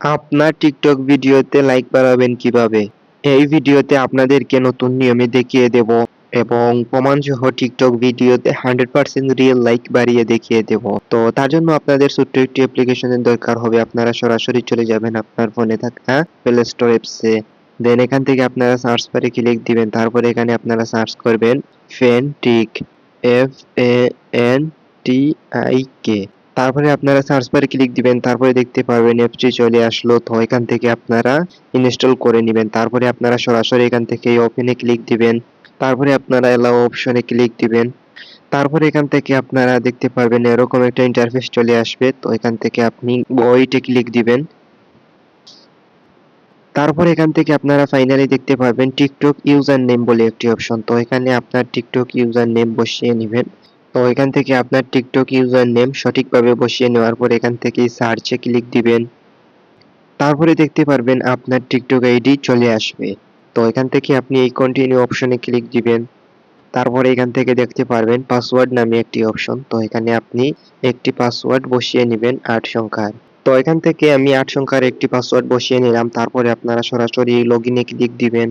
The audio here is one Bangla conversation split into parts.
আপনার টিকটক ভিডিওতে লাইক বাড়াবেন কীভাবে? এই ভিডিওতে আপনাদেরকে নতুন নিয়মে দেখিয়ে দেব এবং প্রমাণসহ টিকটক ভিডিওতে 100% রিয়েল লাইক বাড়িয়ে দেখিয়ে দেব। তো তার জন্য আপনাদের ছোট্ট একটি অ্যাপ্লিকেশনের দরকার হবে। আপনারা সরাসরি চলে যাবেন আপনার ফোনে থাকা প্লে স্টোর অ্যাপসে। দেন এখান থেকে আপনারা সার্চ বারে ক্লিক দিবেন। তারপরে এখানে আপনারা সার্চ করবেন Fantik F A N T I K তারপরে আপনারা সার্চ বারে ক্লিক দিবেন, তারপরে দেখতে পারবেন অ্যাপটি চলে আসলো। তো এখান থেকে আপনারা ইনস্টল করে নেবেন। তারপরে আপনারা সরাসরি এখান থেকে ওপেনে ক্লিক দিবেন। তারপরে আপনারা এলাও অপশনে ক্লিক দিবেন। তারপরে এখান থেকে আপনারা দেখতে পারবেন এরকম একটা ইন্টারফেস চলে আসবে। তো এখান থেকে আপনি ওইটে ক্লিক দিবেন। তারপর এখান থেকে আপনারা ফাইনালি দেখতে পারবেন টিকটক ইউজার নেম বলে একটি অপশন তো এখানে আপনার টিকটক ইউজার নেম বসিয়ে নেবেন। তো এখান থেকে আপনার টিকটক ইউজার নেম সঠিকভাবে বসিয়ে নেওয়ার পর এখান থেকে সার্চে ক্লিক দিবেন। তারপরে দেখতে পারবেন আপনার টিকটক আইডি চলে আসবে। তো এখান থেকে আপনি এই কন্টিনিউ অপশনে ক্লিক দিবেন। তারপরে এখান থেকে দেখতে পারবেন পাসওয়ার্ড নামে একটি অপশন তো এখানে আপনি একটি পাসওয়ার্ড বসিয়ে নেবেন আট সংখ্যার। তো এখান থেকে আমি আট সংখ্যার একটি পাসওয়ার্ড বসিয়ে নিলাম। তারপরে আপনারা সরাসরি লগ ইনে ক্লিক দিবেন।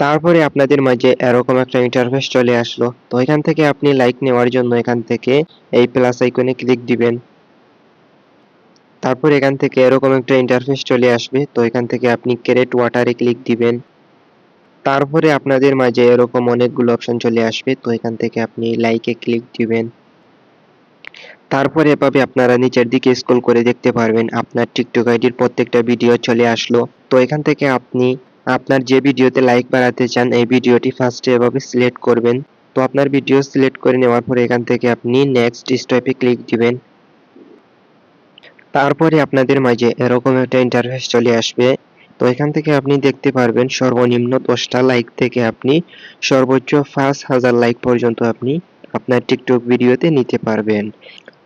তারপরে আপনাদের মাঝে এরকম একটা ইন্টারফেস চলে আসলো। তো এখান থেকে আপনি লাইক নেওয়ার জন্য এখান থেকে এই প্লাস আইকনে ক্লিক দিবেন। তারপর এখান থেকে এরকম একটা ইন্টারফেস চলে আসবে। তো এখান থেকে আপনি ক্যারেট ওয়াটারে ক্লিক দিবেন। তারপরে আপনাদের মাঝে এরকম অনেকগুলো অপশন চলে আসবে। তো এখান থেকে আপনি লাইকে ক্লিক দিবেন। তারপরে এভাবে আপনারা নিচের দিকে স্ক্রল করে দেখতে পারবেন। আপনার টিকটক আইডির প্রত্যেকটা ভিডিও চলে আসলো। তো এখান থেকে আপনি আপনার যে ভিডিওতে লাইক বাড়াতে চান, এই ভিডিওটি ফার্স্টে এভাবে সিলেক্ট করবেন। তো আপনার ভিডিও সিলেক্ট করে নেওয়ার পরে এখান থেকে আপনি নেক্সট স্টেপে ক্লিক দিবেন। তারপরে আপনাদের মাঝে এরকম একটা ইন্টারফেস চলে আসবে। তো এখান থেকে আপনি দেখতে পারবেন সর্বনিম্ন দশটা লাইক থেকে আপনি সর্বোচ্চ পাঁচ হাজার লাইক পর্যন্ত আপনি আপনার টিকটক ভিডিওতে নিতে পারবেন।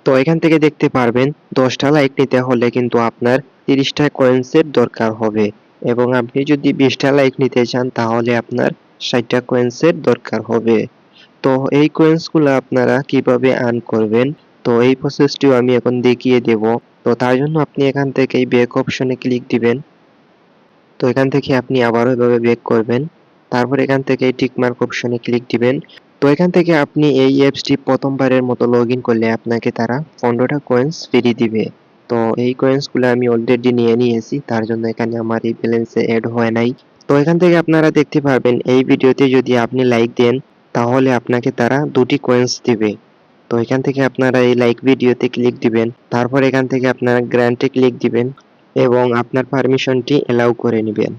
তো এখান থেকে দেখতে পারবেন দশটা লাইক নিতে হলে কিন্তু আপনার তিরিশটা কয়েন্সের দরকার হবে। এবং আপনি যদি বিশটা লাইক নিতে চান, তাহলে আপনার ষাটটা কয়েন্সের দরকার হবে। তো এই কয়েন্সগুলো আপনারা কীভাবে আর্ন করবেন? তো এই প্রসেসটিও আমি এখন দেখিয়ে দেব। তো তার জন্য আপনি এখান থেকে এই ব্যাক অপশনে ক্লিক দিবেন। তো এখান থেকে আপনি আবারও এভাবে ব্যাক করবেন। তারপর এখান থেকে এই টিকমার্ক অপশনে ক্লিক দিবেন। তো এখান থেকে আপনি এই অ্যাপসটি প্রথমবারের মতো লগ করলে আপনাকে তারা পনেরোটা কয়েন্স ফ্রি দিবে। তো এই কয়েন্সগুলো আমি অলরেডি নিয়ে নিয়েছি, তার জন্য এখানে আমার এই ব্যালেন্সে অ্যাড হয় নাই। তো এখান থেকে আপনারা দেখতে পারবেন, এই ভিডিওতে যদি আপনি লাইক দেন, তাহলে আপনাকে তারা দুটি কয়েন্স দিবে। তো এখান থেকে আপনারা এই লাইক ভিডিওতে ক্লিক দিবেন, তারপর এখান থেকে আপনারা গ্র্যান্টে ক্লিক দিবেন, এবং আপনার পারমিশনটি এলাউ করে নেবেন।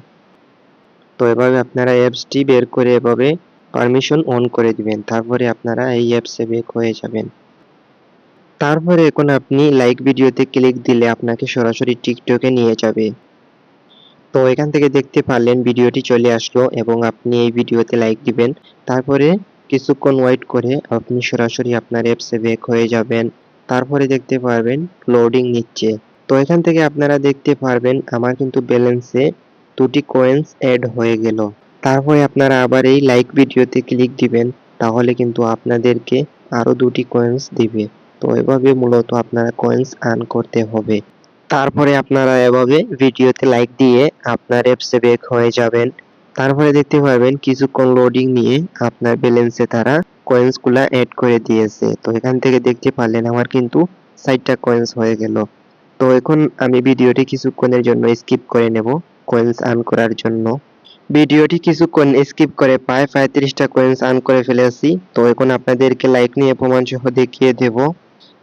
তো এভাবে আপনারা অ্যাপসটি বের করে এভাবে পারমিশন অন করে দিবেন, তারপরে আপনারা এই অ্যাপসে বেক হয়ে যাবেন। তারপরে এখন আপনি লাইক ভিডিওতে ক্লিক দিলে আপনাকে সরাসরি টিকটকে নিয়ে যাবে। তো এখান থেকে দেখতে পারলেন ভিডিওটি চলে আসলো এবং আপনি এই ভিডিওতে লাইক দিবেন। তারপরে কিছুক্ষণ ওয়েট করে আপনি সরাসরি আপনার অ্যাপসে ব্যাক হয়ে যাবেন। তারপরে দেখতে পারবেন লোডিং নিচ্ছে। তো এখান থেকে আপনারা দেখতে পারবেন আমার কিন্তু ব্যালেন্সে দুটি কয়েন্স অ্যাড হয়ে গেল। তারপরে আপনারা আবার এই লাইক ভিডিওতে ক্লিক দিবেন, তাহলে কিন্তু আপনাদেরকে আরও দুটি কয়েন্স দিবে। তো এভাবে মূলত আপনারা কয়েন্স আর্ন করতে হবে। তারপরে আপনারা এভাবে ভিডিওতে লাইক দিয়ে আপনার অ্যাপসে ব্যাক হয়ে যাবেন। তারপরে দেখতে পারবেন কিছুক্ষণ লোডিং নিয়ে আপনার ব্যালেন্সে তারা কয়েন্সগুলা অ্যাড করে দিয়েছে। তো এখান থেকে দেখতে পারলেন আমার কিন্তু ষাটটা কয়েন্স হয়ে গেল। তো এখন আমি ভিডিওটি কিছুক্ষণের জন্য স্কিপ করে নেব কয়েন্স আর্ন করার জন্য। ভিডিওটি কিছুক্ষণ স্কিপ করে প্রায় পঁয়ত্রিশটা কয়েন্স আর্ন করে ফেলেছি। তো এখন আপনাদেরকে লাইক নিয়ে প্রমাণ সহ দেখিয়ে দেব।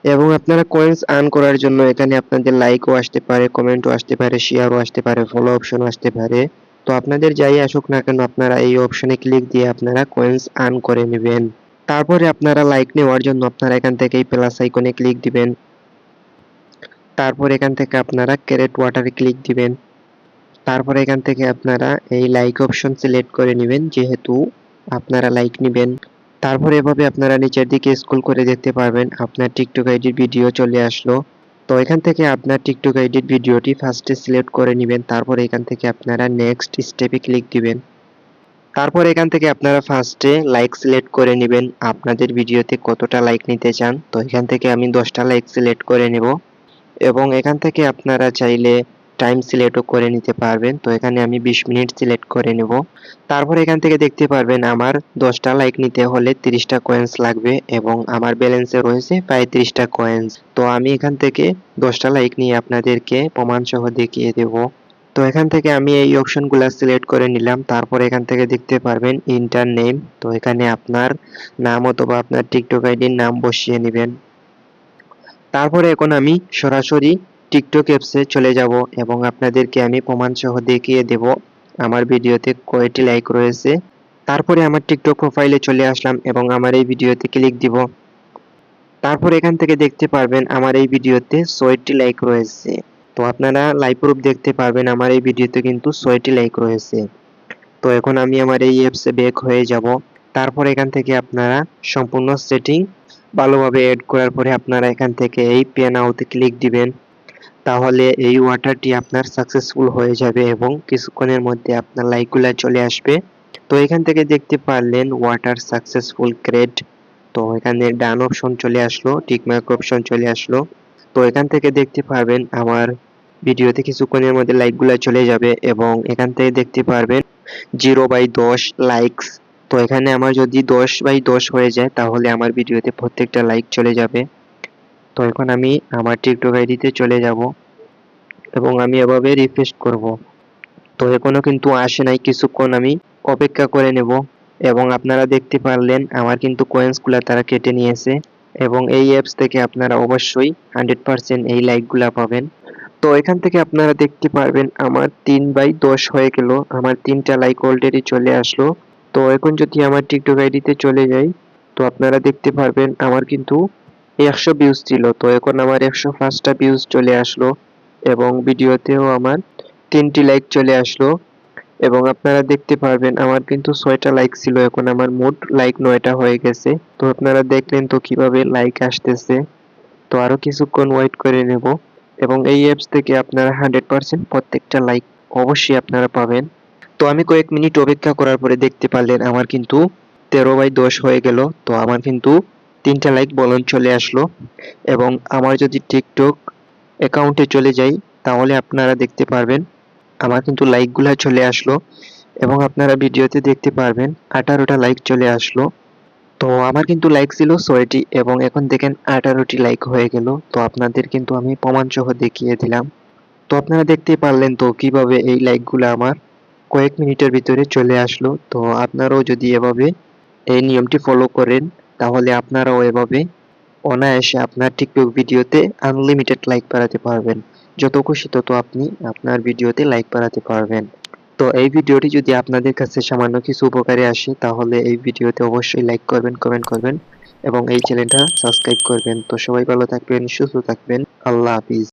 এবং আপনারা কয়েন্স আর্ন করার জন্য এখানে আপনাদের লাইকও আসতে পারে কমেন্টও আসতে পারে শেয়ারও আসতে পারে ফলো অপশনও আসতে পারে। তো আপনাদের যাই আসুক না কেন, আপনারা এই অপশনে ক্লিক দিয়ে আপনারা কয়েন্স আর্ন করে নেবেন। তারপরে আপনারা লাইক নেওয়ার জন্য আপনারা এখান থেকে এই প্লাস আইকনে ক্লিক দিবেন। তারপর এখান থেকে আপনারা ক্যারেট ওয়াটারে ক্লিক দিবেন। তারপর এখান থেকে আপনারা এই লাইক অপশন সিলেক্ট করে নেবেন, যেহেতু আপনারা লাইক নেবেন। তারপর এভাবে আপনারা নিচের দিকে স্ক্রল করে দেখতে পারবেন, আপনার টিকটক আইডির ভিডিও চলে আসলো। তো এখান থেকে আপনার টিকটক আইডির ভিডিওটি ফার্স্টে সিলেক্ট করে নেবেন, তারপর এখান থেকে আপনারা নেক্সট স্টেপে ক্লিক দিবেন। তারপর এখান থেকে আপনারা ফার্স্টে লাইক সিলেক্ট করে নেবেন, আপনাদের ভিডিওতে কতটা লাইক নিতে চান। তো এখান থেকে আমি দশটা লাইক সিলেক্ট করে নেব। এবং এখান থেকে আপনারা চাইলে টাইম সিলেক্টও করে নিতে পারবেন। তো এখানে আমি বিশ মিনিট সিলেক্ট করে নেব। তারপর এখান থেকে দেখতে পারবেন আমার দশটা লাইক নিতে হলে তিরিশটা কয়েন্স লাগবে এবং আমার ব্যালেন্সে রয়েছে প্রায় পঁয়ত্রিশটা কয়েন্স তো আমি এখান থেকে দশটা লাইক নিয়ে আপনাদেরকে প্রমাণ সহ দেখিয়ে দেব। তো এখান থেকে আমি এই অপশনগুলো সিলেক্ট করে নিলাম। তারপর এখান থেকে দেখতে পারবেন ইন্টার নেম তো এখানে আপনার নাম অথবা আপনার টিকটক আইডির নাম বসিয়ে নেবেন। তারপরে এখন আমি সরাসরি টিকটক অ্যাপসে চলে যাব এবং আপনাদেরকে আমি প্রমাণ সহ দেখিয়ে দেব আমার ভিডিওতে কয়টি লাইক রয়েছে। তারপরে আমার টিকটক প্রোফাইলে চলে আসলাম এবং আমার এই ভিডিওতে ক্লিক দিব। তারপর এখান থেকে দেখতে পারবেন আমার এই ভিডিওতে ছয়টি লাইক রয়েছে। তো আপনারা লাইভ প্রুফ দেখতে পারবেন আমার এই ভিডিওতে কিন্তু ছয়টি লাইক রয়েছে। তো এখন আমি আমার এই অ্যাপসে ব্যাক হয়ে যাব। তারপর এখান থেকে আপনারা সম্পূর্ণ সেটিং ভালোভাবে এড করার পরে আপনারা এখান থেকে এই পেন আউতে ক্লিক দিবেন। তাহলে এই ওয়াটারটি আপনার সাকসেসফুল হয়ে যাবে এবং কিছুক্ষণের মধ্যে আপনার লাইকগুলো চলে আসবে। তো এখান থেকে দেখতে পারলেন ওয়াটার সাকসেসফুল ক্রেড তো এখানে ডান অপশন চলে আসলো টিকমার্ক অপশন চলে আসলো। তো এখান থেকে দেখতে পারবেন আমার ভিডিওতে কিছুক্ষণের মধ্যে লাইকগুলো চলে যাবে এবং এখান থেকে দেখতে পারবেন জিরো বাই দশ লাইকস তো এখানে আমার যদি দশ বাই দশ হয়ে যায়, তাহলে আমার ভিডিওতে প্রত্যেকটা লাইক চলে যাবে। তো এখন আমি আমার টিকটক আইডিতে চলে যাব এবং আমি এভাবে রিফ্রেশ করব। তো এখনও কিন্তু আসে নাই, কিছুক্ষণ আমি অপেক্ষা করে নেব এবং আপনারা দেখতে পারলেন আমার কিন্তু কয়েন্সগুলো তারা কেটে নিয়েছে এবং এই অ্যাপস থেকে আপনারা অবশ্যই হান্ড্রেড পার্সেন্ট এই লাইকগুলো পাবেন। তো এখান থেকে আপনারা দেখতে পারবেন আমার তিন বাই দশ হয়ে গেল, আমার তিনটা লাইক অলরেডি চলে আসলো। তো এখন যদি আমার টিকটক আইডিতে চলে যাই, তো আপনারা দেখতে পারবেন আমার কিন্তু একশো ভিউজ ছিল। তো এখন আমার একশো পাঁচটা ভিউজ চলে আসলো এবং ভিডিওতেও আমার তিনটি লাইক চলে আসলো এবং আপনারা দেখতে পারবেন আমার কিন্তু ছয়টা লাইক ছিল, এখন আমার মোট লাইক নয়টা হয়ে গেছে। তো আপনারা দেখলেন তো কীভাবে লাইক আসতেছে। তো আরও কিছুক্ষণ ওয়েট করে নেব এবং এই অ্যাপস থেকে আপনারা হান্ড্রেড পার্সেন্ট প্রত্যেকটা লাইক অবশ্যই আপনারা পাবেন। তো আমি কয়েক মিনিট অপেক্ষা করার পরে দেখতে পারলেন আমার কিন্তু তেরো বাই দশ হয়ে গেল। তো আমার কিন্তু তিনটা লাইক বলন চলে আসলো এবং আমার যদি টিকটক অ্যাকাউন্টে চলে যাই, তাহলে আপনারা দেখতে পারবেন আমার কিন্তু লাইকগুলা চলে আসলো এবং আপনারা ভিডিওতে দেখতে পারবেন আঠারোটা লাইক চলে আসলো। তো আমার কিন্তু লাইক ছিল ছয়টি এবং এখন দেখেন আঠারোটি লাইক হয়ে গেল। তো আপনাদের কিন্তু আমি প্রমাণ সহ দেখিয়ে দিলাম। তো আপনারা দেখতে পারলেন তো কীভাবে এই লাইকগুলো আমার কয়েক মিনিটের ভিতরে চলে আসলো। তো আপনারাও যদি এভাবে এই নিয়মটি ফলো করেন তাহলে আপনারাও এভাবে অনায়াসে আপনার টিকটক ভিডিওতে আনলিমিটেড লাইক বাড়াতে পারবেন। যত খুশি তত আপনি আপনার ভিডিওতে লাইক বাড়াতে পারবেন। তো এই ভিডিওটি যদি আপনাদের কাছে সামান্য কিছু উপকারে আসে, তাহলে এই ভিডিওতে অবশ্যই লাইক করবেন কমেন্ট করবেন এবং এই চ্যানেলটা সাবস্ক্রাইব করবেন। তো সবাই ভালো থাকবেন, সুস্থ থাকবেন। আল্লাহ হাফিজ।